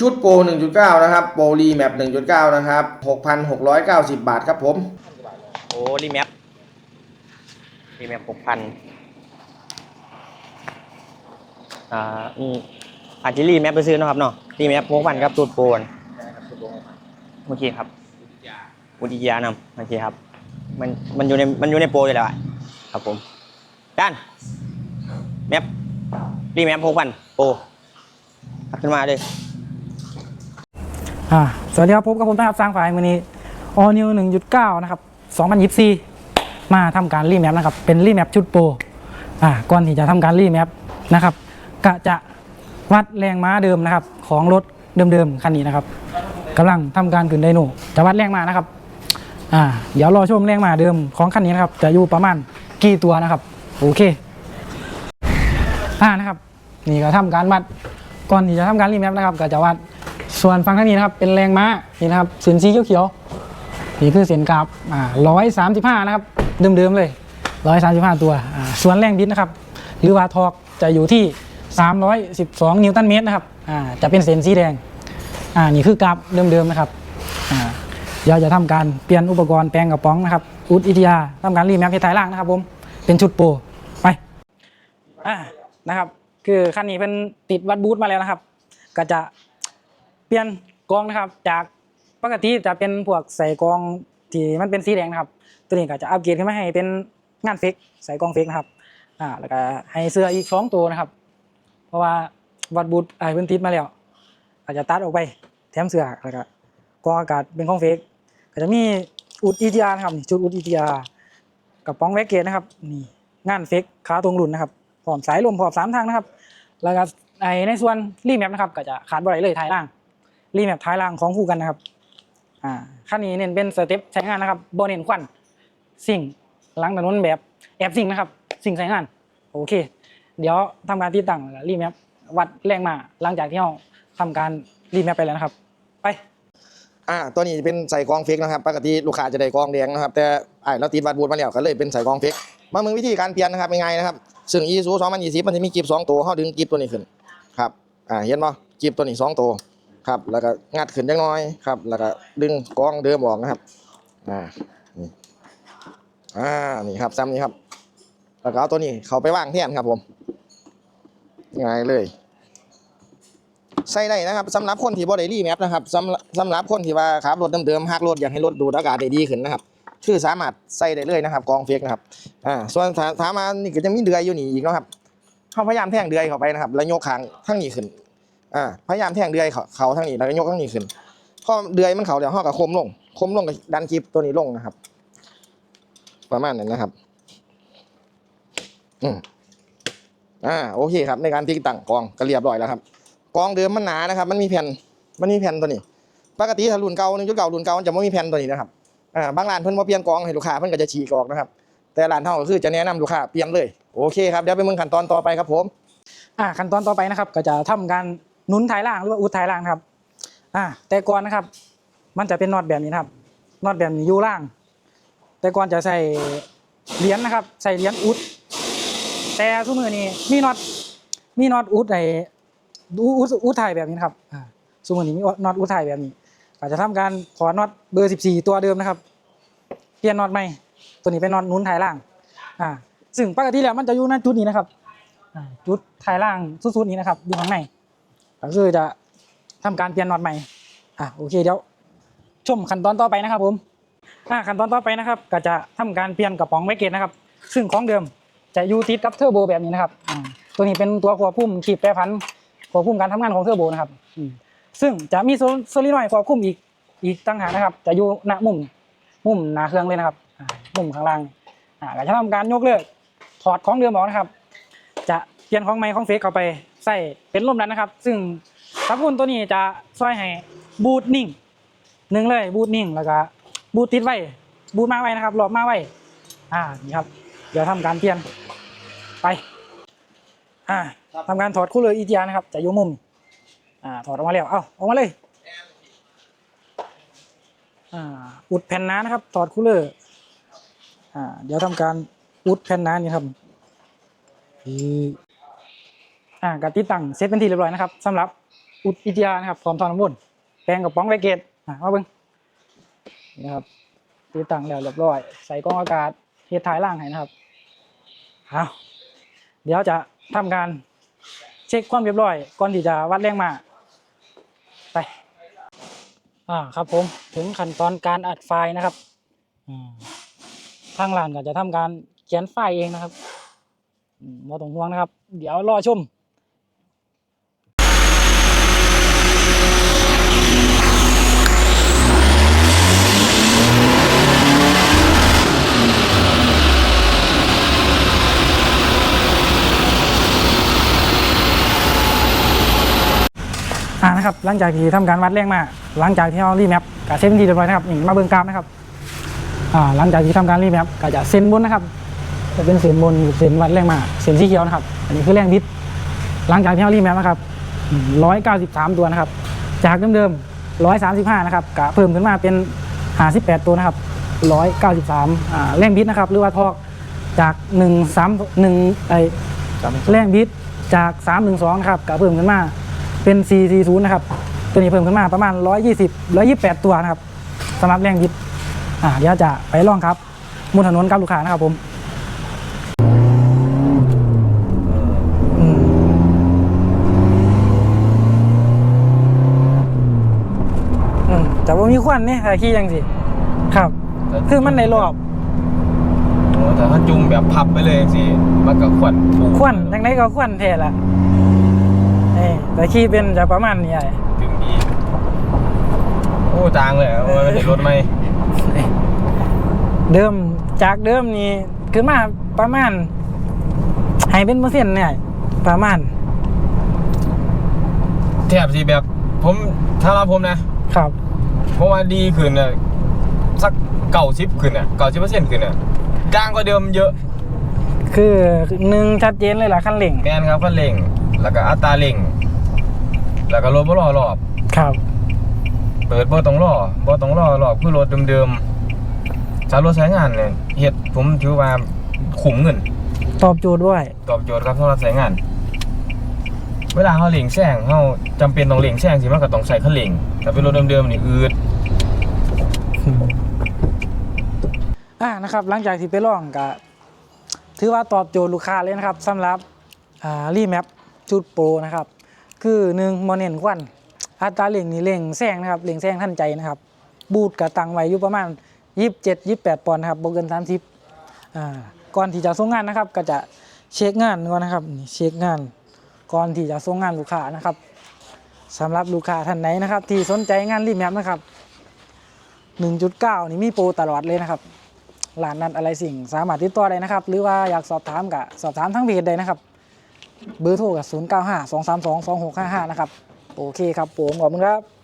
ชุดโปร 1.9 นะครับ โปรรีแมป1.9 นะครับ 6,690 บาทครับผม โอ้รีแมปรีแมปหกพันอ่าอืมอาจจะรีแมปไปซื้อเนาะครับเนาะรีแมปหกพันครับตูดโปนโอเคครับอุทิยานำโอเคครับ มันมันอยู่ในมันอยู่ในโปรอยู่แล้วอะครับผม ด้าน แมปรีแมปหกพันโปรเอาขึ้นมาเลย อ่าสวัสดีครับพบกับผมนะครับสร้างฝ่ายมือนี้ All New 1.9 นะครับ 2024 มาทำการรีแมปนะครับ เป็นรีแมปชุดโปรอ่าก่อนที่จะทำการรีแมปนะครับกะจะวัดแรงม้าเดิมนะครับ ของรถเดิมๆคันนี้นะครับกำลังทำการขึ้นไดโนจะวัดแรงม้านะครับอ่าเดี๋ยวรอชมแรงม้าเดิมของคันนี้นะครับ จะอยู่ประมาณกี่ตัวนะครับ โอเคอ่านะครับ นี่ก็ทำการวัดก่อนที่จะทำการรีแมปนะครับ ก็จะวัด ส่วนฝั่งทางนี้นะครับเป็นแรงม้านี่นะครับเส้นสีเขียวๆนี่คือเส้นกราฟอ่าร้อยสามสิบห้านะครับเดิมๆเลยร้อยสามสิบห้าตัวอ่าส่วนแรงบิดนะครับ หรือว่าทอกจะอยู่ที่312นิวตันเมตรนะครับอ่าจะเป็นเส้นสีแดงอ่านี่คือกราฟเดิมๆนะครับอ่าเดี๋ยวจะทำการเปลี่ยนอุปกรณ์แปลงกระป๋องนะครับอุดอิทยาทำการรีแมปที่ท้ายล่างนะครับผมเป็นชุดโปรไปอ่านะครับ คือคันนี้เป็นติดวัดบูทมาแล้วนะครับ ก็จะ เปลี่ยนกองนะครับ จากปกติจะเป็นพวกใส่กองที่มันเป็นสีแดงนะครับ ตัวนี้ก็จะอัปเกรดขึ้นมาให้เป็นงานเฟกใส่กองเฟกนะครับอ่าแล้วก็ให้เสื้ออีกสองตัวนะครับ เพราะว่าวัดบูทไอ้พิ่นติดมาแล้วอาจจะตัดออกไปแถมเสื้อแล้วก็กองอากาศเป็นของเฟกก็จะมีอุดอีทีอาร์นะครับนี่ชุดอุดอีทีอาร์กับป้องแว็กเกตนะครับนี่งานเฟกขาตรงรุ่นนะครับพร้อมสายลมพร้อมสามทางนะครับ แล้วก็ไอในส่วนรีแมปนะครับก็จะขาดบ่ได้เลยท้ายล่าง รีแมปท้ายล่างของคู่กันนะครับอ่าขั้นนี้เน้นเป็นสเต็ปใช้งานนะครับบเน้นควันสิ่งหลังถนนแบบแอบสิ่งนะครับ สิ่งใช้งานโอเค เดี๋ยวทำการติดตั้งรีแมปวัดแรงมาหลังจากที่เราทำการรีแมปไปแล้วนะครับ ไปอ่าตัวนี้เป็นใส่กองเฟกนะครับปกติลูกค้าจะได้กองแดงนะครับ แต่ไอ้เราติดวัดบูทมาแล้วก็เลยเป็นใส่กองเฟกมามึงวิธีการเปลี่ยนนะครับเป็นไงนะครับซึ่ง e s u 2020มันจะมีกิบสองตัวเขาดึงกิบตัวนี้ขึ้นครับอ่าเห็นป่ะกิบตัวนี้สองตัว ครับ แล้วก็งัดขึ้นจังน้อยครับ แล้วก็ดึงกรองเดิมออกนะครับ อ่า นี่ อ่า นี่ครับซ้ำนี่ครับ แล้วก็เอาตัวนี้เขาไปวางแทนครับผม ง่ายเลย ใส่ได้นะครับสำหรับคนที่บ่ได้รีแมปนะครับสำสำหรับคนที่ว่าขับรถเดิมๆหักรถอยากให้รถดูดอากาศได้ดีขึ้นนะครับ คือสามารถใส่ได้เลยนะครับ กองเฟกนะครับ อ่า ส่วนถามมานี่ก็จะมีเดือยอยู่นี่อีกนะครับเขาพยายามแทงเดือยเข้าไปนะครับ แล้วยกขางทั้งนี้ขึ้น อ่าพยายามแทงเดือยเขาเขาทั้งนี้แล้วก็ยกทั้งนี้ขึ้นพอเดือยมันเขาเดี๋ยวห้อกับคมลงคมลงกับดันคลิปตัวนี้ลงนะครับ ประมาณนั้นนะครับ อืมอ่าโอเคครับ ในการติดตั้งกองก็เรียบร้อยแล้วครับกองเดิมมันหนานะครับ มันมีแผ่นมันมีแผ่นตัวนี้ปกติถ้ารุ่นเก่าหนึ่งจุดเก่ารุ่นเก่ามันจะไม่มีแผ่นตัวนี้นะครับอ่าบางร้านเพิ่นว่าเปลี่ยนกองให้ลูกค้าเพิ่นก็จะฉีกออกนะครับ แต่ร้านเท่าก็คือจะแนะนำลูกค้าเปลี่ยนเลยโอเคครับเดี๋ยวไปมืองขั้นตอนต่อไปครับผม อ่าขั้นตอนต่อไปนะครับ ก็จะทำการ หนุนท้ายล่างหรือว่าอุดท้ายล่างครับ อ่า แต่ก่อนนะครับ มันจะเป็นน็อตแบบนี้นะครับน็อตแบบนี้อยู่ล่าง แต่ก่อนจะใส่เหรียญนะครับ ใส่เหรียญอุด แต่ทุกมือนี้มีน็อตมีน็อตอุดในอุดอุดอุดไทยแบบนี้ครับ อ่าทุกมือนี้มีน็อตอุดไทยแบบนี้ก็จะทำการถอน็อตเบอร์ 14 ตัวเดิมนะครับ เปลี่ยนน็อตใหม่ ตัวนี้เป็นน็อตหนุนท้ายล่าง อ่า ซึ่งปกติแล้วมันจะอยู่ในจุดนี้นะครับอ่าจุดท้ายล่างสุดๆนี้นะครับ อยู่ข้างใน ก็คือจะทำการเปลี่ยนน็อตใหม่อะโอเคเดี๋ยวชมขั้นตอนต่อไปนะครับผมอ่าขั้นตอนต่อไปนะครับ ก็จะทำการเปลี่ยนกระป๋องไวเกตนะครับ ซึ่งของเดิมจะอยู่ติดกับเทอร์โบแบบนี้นะครับอ่าตัวนี้เป็นตัวควบคุมขีดแปรพันธุ์ควบคุมการทำงานของเทอร์โบนะครับอืมซึ่งจะมีโซลินอยด์ควบคุมอีกอีกตั้งหากนะครับ จะอยู่หน้ามุมมุมหน้าเครื่องเลยนะครับอ่ามุมข้างล่างอ่าจะทำการยกเลิกถอดของเดิมออกนะครับ จะเปลี่ยนของไม้ของเฟกเข้าไป ใส่เป็นลมดันนะครับ ซึ่งตะกุนตัวนี้จะช่วยให้บูทนิ่งหนึ่งเลยบูทนิ่งแล้วก็บูทติดไว้บูทมาไว้นะครับหลอบมาไว้อ่านี่ครับ เดี๋ยวทำการเปลี่ยนไปอ่าทำการถอดคู่เลยอีทีอานะครับจะยู่มุมอ่าถอดออกมาแล้วเอาออกมาเลยอ่าอุดแผ่นน้านะครับ ถอดคู่เลยอ่าเดี๋ยวทำการอุดแผ่นน้านี่ครับ อ่าการติดตั้งเซตเป็นที่เรียบร้อยนะครับสำหรับอุดอิทยานะครับพร้อมทอนน้ำมันแปลงกับป้องไวเกตอะมาเบิ่งนี่นะครับติดตั้งแล้วเรียบร้อย ใส่กรองอากาศเฮ็ดท้ายล่างให้นะครับเอาเดี๋ยวจะทำการเช็คความเรียบร้อย ก่อนที่จะวัดแรงมาไปอ่าครับผมถึงขั้นตอนการอัดไฟล์นะครับทางร้านก็จะทำการเขียนไฟล์เองนะครับมบ่ต้องห่วงนะครับ เดี๋ยวรอชม อ่านะครับหลังจากที่ทำการวัดแรงมา หลังจากที่เรารีแมปกับเส้นที่เรียบร้อยนะครับนี่มาเบิ่งกราฟนะครับอ่าหลังจากที่ทำการรีแมปก็จะเส้นบนนะครับ จะเป็นเส้นบนเส้นวัดแรงมาเส้นสีเขียวนะครับ อันนี้คือแรงบิด หลังจากที่เรารีแมปนะครับร้อยเก้าสิบสามตัวนะครับ จากเดิมๆร้อยสามสิบห้านะครับก็เพิ่มขึ้นมาเป็นห้าสิบแปดตัวนะครับร้อยเก้าสิบสามอ่าแรงบิดนะครับหรือว่าทอร์กจากหนึ่งสามหนึ่งไอแรงบิดจาก312นะครับก็เพิ่มขึ้นมา เป็น 440 นะครับ ตัวนี้เพิ่มขึ้นมาประมาณ 120 128 ตัวนะครับสำหรับแรงบิดอ่าเดี๋ยวจะไปลองครับบนถนนกับลูกค้านะครับผมอืมอืมแต่ว่ามีควันนี่ขี่ยังสิครับ คือมันในรอบโอ้แต่ถ้าจุงแบบพับไปเลยสิมันก็ขวัญถูกควันจังไดก็ควันแท้ละเอ้ แต่ขี่เป็นจะประมาณนี้ไอ้ถึงดีโอ้จางเลยเอาไว้เห็นรถไหมเดิมจากเดิมนี่คือมาประมาณให้เป็นเปอร์เซ็นต์เนี่ยประมาณแทบสิแบบ ผมถ้าเราผมนะ ครับ เพราะว่าดีขึ้นน่ะสักเก่าชิปขึ้นน่ะเก่าชิปเปอร์เซ็นต์ขึ้นน่ะจางกว่าเดิมเยอะ คือหนึ่งชัดเจนเลยล่ะขั้นเร่งแมนครับก็เร่งแล้วก็อัตราเร่ง แล้วก็รถบ่รอรอบ ครับ เปิดบ่ต้องรอบ่ต้องรอรอบคือรถเดิมๆถ้ารถใช้งานเนี่ยเฮ็ดผมถือว่าคุ้มเงิน ตอบโจทย์ด้วย ตอบโจทย์ครับสำหรับใช้งาน เวลาเขาเล่งแซงเขาจำเป็นต้องเล่งแซงสิมันก็ต้องใส่คันเร่งแต่เป็นรถเดิมๆนี่อืดอ่านะครับ หลังจากที่ไปลองก็ถือว่าตอบโจทย์ลูกค้าเลยนะครับสำหรับอ่ารีแมปชุดโปรนะครับ คือหนึ่งโมเนนควันอัตราเร่งนี่เร่งแซงนะครับเร่งแซงทันใจนะครับ บูทกับตังไว้อยู่ประมาณ27 28ปดปอนด์นะครับบ่เกิน30อ่าก่อนที่จะส่งงานนะครับ ก็จะเช็คงานก่อนนะครับเช็คงาน ก่อนที่จะส่งงานลูกค้านะครับสำหรับลูกค้าท่านไหนนะครับ ที่สนใจงานรีแมปนะครับ1.9นี่มีโปรตลอดเลยนะครับร้านนัดอะไรสิ่งสามารถติดต่อได้นะครับ หรือว่าอยากสอบถามกับสอบถามทั้งเพจได้นะครับ เบอร์โทรกับ095 232 2655 นะครับ โอเคครับผมขอบคุณครับ